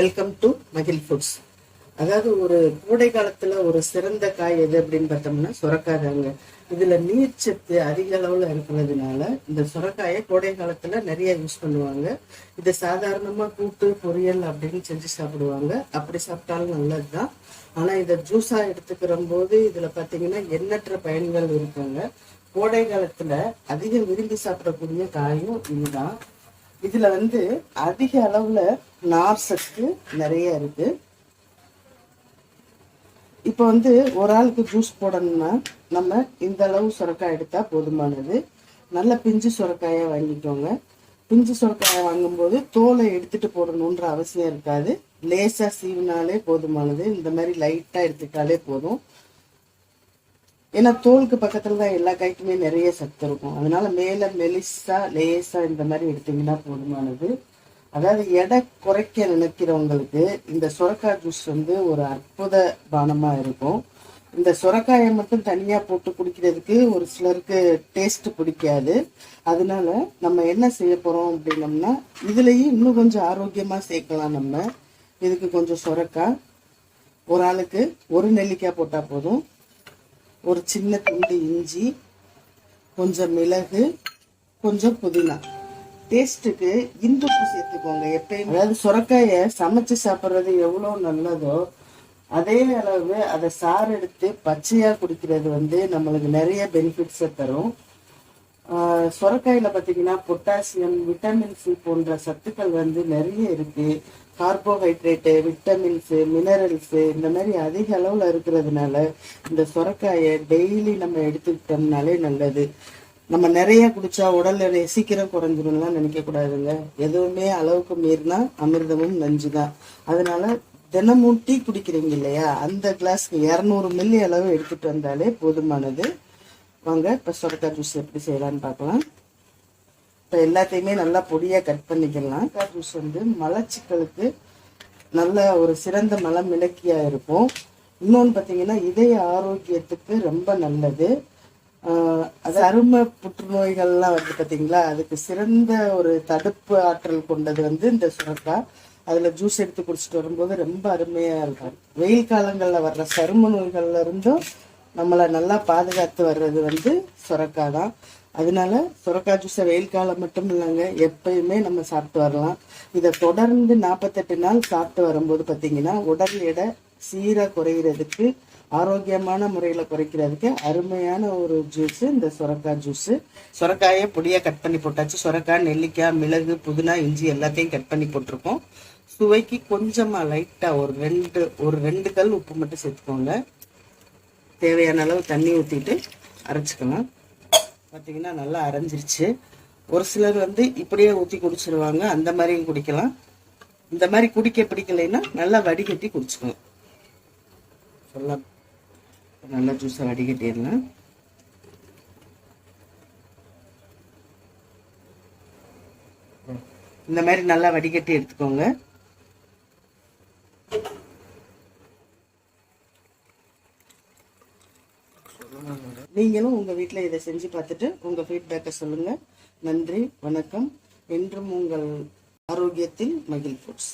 Welcome to மகிழ் foods அதாவது ஒரு கோடை காலத்துல ஒரு சிறந்த காய் எது அப்படின்னு பார்த்தோம்னா சுரக்காய் தாங்க இதுல நீர்ச்சத்து அதிக அளவுல இருக்கிறதுனால இந்த சுரக்காயை கோடை காலத்துல நிறைய யூஸ் பண்ணுவாங்க. இதை சாதாரணமா கூட்டு பொரியல் அப்படின்னு செஞ்சு சாப்பிடுவாங்க. அப்படி சாப்பிட்டாலும் நல்லதுதான். ஆனா இதை ஜூஸா எடுத்துக்கிற போது இதுல பாத்தீங்கன்னா எண்ணற்ற பயன்கள் இருக்காங்க. கோடை காலத்துல அதிகம் விரும்பி சாப்பிடக்கூடிய காயும் இதுதான். இதுல வந்து அதிக அளவுல நார் சத்து நிறைய இருக்கு. இப்போ வந்து ஒரு ஆளுக்கு ஜூஸ் போடணும்னா நம்ம இந்த அளவு சுரக்காய் எடுத்தா போதுமானது. நல்ல பிஞ்சு சுரக்காயை வாங்கிக்கோங்க. பிஞ்சு சுரக்காயை வாங்கும்போது தோலை எடுத்துட்டு போடணுன்ற அவசியம் இருக்காது. லேசாக சீவினாலே போதுமானது. இந்த மாதிரி லைட்டாக எடுத்துக்கிட்டாலே போதும். ஏன்னா தோலுக்கு பக்கத்துல தான் எல்லா காய்க்குமே நிறைய சத்து இருக்கும். அதனால மேல மெலிசா லேசா இந்த மாதிரி எடுத்தீங்கன்னா போதுமானது. அதாவது எடை குறைக்க நினைக்கிறவங்களுக்கு இந்த சுரக்காய் ஜூஸ் வந்து ஒரு அற்புத பானமா இருக்கும். இந்த சுரக்காயை மட்டும் தனியா போட்டு குடிக்கிறதுக்கு ஒரு சிலருக்கு டேஸ்ட் பிடிக்காது. அதனால நம்ம என்ன செய்ய போறோம் அப்படின்னம்னா இதுலயும் இன்னும் கொஞ்சம் ஆரோக்கியமா சேர்க்கலாம் நம்ம. இதுக்கு கொஞ்சம் சுரக்காய் ஒரு ஆளுக்கு ஒரு நெல்லிக்காய் போட்டா போதும். ஒரு சின்ன துண்டு இஞ்சி கொஞ்சம் மிளகு கொஞ்சம் புதினா. டேஸ்ட்டுக்கு இந்துப்பு சேர்த்துக்கோங்க எப்பயுமே. அதாவது சுரக்காய சமைச்சு சாப்பிட்றது எவ்வளோ நல்லதோ அதே அளவு அதை சாறு எடுத்து பச்சையாக குடிக்கிறது வந்து நம்மளுக்கு நிறைய பெனிஃபிட்ஸை தரும். சுரக்காயில் சுரக்காயில பொட்டாசியம் விட்டமின் சி போன்ற சத்துக்கள் வந்து நிறைய இருக்குது கார்போஹைட்ரேட்டு விட்டமின்ஸு மினரல்ஸு இந்த மாதிரி அதிக அளவில் இருக்கிறதுனால இந்த சுரக்காயை டெய்லி நம்ம எடுத்துக்கிட்டோம்னாலே நல்லது. நம்ம நிறைய குடிச்சா உடல் எடை சீக்கிரம் குறைஞ்சிரும்லாம் நினைக்கக்கூடாதுங்க. எதுவுமே அளவுக்கு மீறினா அமிர்தமும் நஞ்சு தான் அதனால தினமும் டீ குடிக்கிறீங்க இல்லையா? அந்த கிளாஸ்க்கு இரநூறு மில்லி அளவு எடுத்துகிட்டு வந்தாலே போதுமானது. வாங்க இப்போ சுரக்காய் ஜூஸ் எப்படி செய்யலான்னு பார்க்கலாம். இப்போ எல்லாத்தையுமே நல்லா பொடியாக கட் பண்ணிக்கலாம். சுரக்காய் ஜூஸ் வந்து மலச்சிக்கலுக்கு நல்ல ஒரு சிறந்த மலம் இலக்கியாக இருக்கும். இன்னொன்று பார்த்தீங்கன்னா இதய ஆரோக்கியத்துக்கு ரொம்ப நல்லது. அது அரும புற்றுநோய்கள்லாம் வந்து பார்த்தீங்களா அதுக்கு சிறந்த ஒரு தடுப்பு ஆற்றல் கொண்டது வந்து இந்த சுரக்காய் அதில் ஜூஸ் எடுத்து குடிச்சிட்டு வரும்போது ரொம்ப அருமையாக இருக்கும். வெயில் காலங்களில் வர்ற சரும நோய்கள்ல இருந்தும் நம்மளை நல்லா பாதுகாத்து வர்றது வந்து சுரக்காய் தான். அதனால சுரக்காய் ஜூஸை வெயில் காலம் மட்டும் இல்லைங்க எப்பயுமே நம்ம சாப்பிட்டு வரலாம். இதை தொடர்ந்து நாற்பத்தெட்டு நாள் சாப்பிட்டு வரும்போது பார்த்தீங்கன்னா உடல் எடை சீராக குறையிறதுக்கு ஆரோக்கியமான முறையில் குறைக்கிறதுக்கு அருமையான ஒரு ஜூஸு இந்த சுரக்காய் ஜூஸு சுரக்காயை பொடியாக கட் பண்ணி போட்டாச்சு. சுரக்காய் நெல்லிக்காய் மிளகு புதினா இஞ்சி எல்லாத்தையும் கட் பண்ணி போட்டிருக்கோம். சுவைக்கு கொஞ்சமாக லைட்டாக ஒரு ரெண்டு ஒரு ரெண்டு கல் உப்பு மட்டும் சேர்த்துக்கோங்க. தேவையான அளவு தண்ணி ஊற்றிட்டு அரைச்சிக்கலாம். பார்த்தீங்கன்னா நல்லா அரைஞ்சிருச்சு. ஒரு சிலர் வந்து இப்படியே ஊற்றி குடிச்சிருவாங்க அந்த மாதிரியும் குடிக்கலாம். இந்த மாதிரி குடிக்க பிடிக்கலைன்னா நல்லா வடிகட்டி குடிச்சுக்கலாம். சொல்லலாம். நல்லா ஜூஸை வடிகட்டிடலாம். இந்த மாதிரி நல்லா வடிகட்டி எடுத்துக்கோங்க. நீங்களும் உங்கள் வீட்டில் இதை செஞ்சு பார்த்துட்டு உங்கள் ஃபீட்பேக்கை சொல்லுங்கள் நன்றி வணக்கம். என்றும் உங்கள் ஆரோக்கியத்தில் மகிழ் ஃபுட்ஸ்